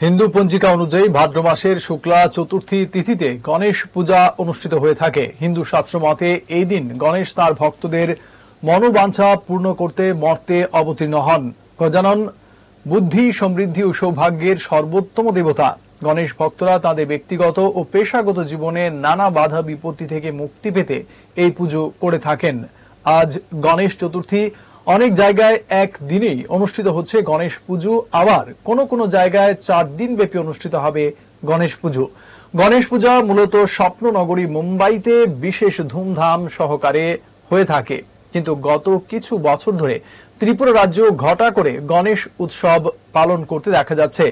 হিন্দু পঞ্জিকা অনুযায়ী ভাদ্র মাসের শুক্লা চতুর্থী তিথিতে গণেশ পূজা অনুষ্ঠিত হয়ে থাকে। হিন্দু শাস্ত্র মতে এই দিন গণেশ তার ভক্তদের মনোবাঞ্ছা পূর্ণ করতে মর্তে অবতীর্ণ হন। গজানন, বুদ্ধি, সমৃদ্ধি ও সৌভাগ্যের সর্বোত্তম দেবতা। গণেশ ভক্তরা তাদের ব্যক্তিগত ও পেশাগত জীবনে নানা বাধা বিপত্তি থেকে মুক্তি পেতে এই পুজো করে থাকেন। আজ গণেশ চতুর্থী। অনেক জায়গায় এক দিনেই অনুষ্ঠিত হচ্ছে গণেশ পুজো। আবার কোন কোন জায়গায় চার দিন ব্যাপী অনুষ্ঠিত হবে গণেশ পুজো। গণেশ পূজা মূলত স্বপ্ননগরী মুম্বাইতে বিশেষ ধুমধাম সহকারে হয়ে থাকে। কিন্তু গত কিছু বছর ধরে ত্রিপুরা রাজ্য ঘটা করে গণেশ উৎসব পালন করতে দেখা যাচ্ছে।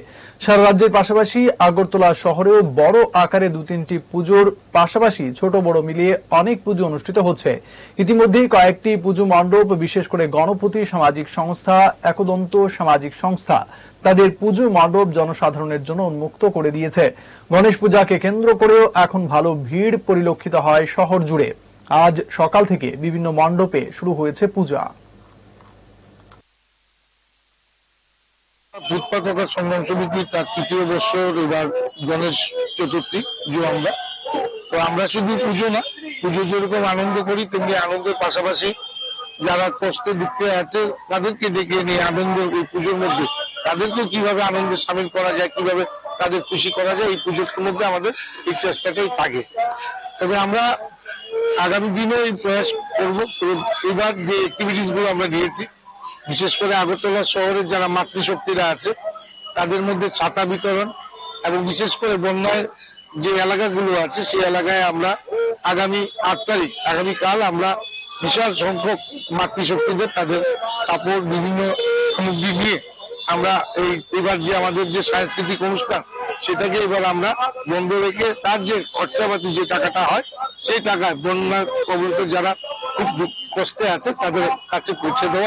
সারা রাজ্যের পাশাপাশি আগরতলা শহরেও বড় আকারে দু তিনটি পুজোর পাশাপাশি ছোট বড় মিলিয়ে অনেক পুজো অনুষ্ঠিত হচ্ছে। ইতিমধ্যেই কয়েকটি পুজো মণ্ডপ, বিশেষ করে গণপতি সামাজিক সংস্থা, একদন্ত সামাজিক সংস্থা, তাদের পুজো মণ্ডপ জনসাধারণের জন্য উন্মুক্ত করে দিয়েছে। গণেশ পূজাকে কেন্দ্র করেও এখন ভালো ভিড় পরিলক্ষিত হয় শহর জুড়ে। আজ সকাল থেকে বিভিন্ন মণ্ডপে শুরু হয়েছে পূজা। হকার সংগ্রাম সমিতির তার তৃতীয় বছর এবার গণেশ চতুর্থী পুজো আমরা। তো আমরা শুধু পুজো না, পুজো যেরকম আনন্দ করি, তেমনি আনন্দের পাশাপাশি যারা কষ্টে দুঃখে আছে, তাদেরকে ডেকে নিয়ে আনন্দ, এই পুজোর মধ্যে তাদেরকে কীভাবে আনন্দে সামিল করা যায়, কীভাবে তাদের খুশি করা যায়, এই পুজোর মধ্যে আমাদের এই চেষ্টাটাই থাকে। তবে আমরা আগামী দিনে এই প্রয়াস করব। এবার যে অ্যাক্টিভিটিসগুলো আমরা নিয়েছি, বিশেষ করে আগরতলা শহরের যারা মাতৃশক্তিরা আছে, তাদের মধ্যে ছাতা বিতরণ এবং বিশেষ করে বন্যায় যে এলাকাগুলো আছে, সেই এলাকায় আমরা আগামী আট তারিখ, আগামীকাল আমরা বিশাল সংখ্যক মাতৃশক্তিদের, তাদের কাপড়, বিভিন্ন সামগ্রী নিয়ে আমরা এই, এবার যে আমাদের যে সাংস্কৃতিক অনুষ্ঠান, সেটাকে এবার আমরা বন্ধ রেখে তার যে খরচাপাতি যে টাকাটা হয়, সেই টাকা বন্যা কবলিত যারা খুব কষ্টে আছে, তাদের কাছে পৌঁছে দেওয়া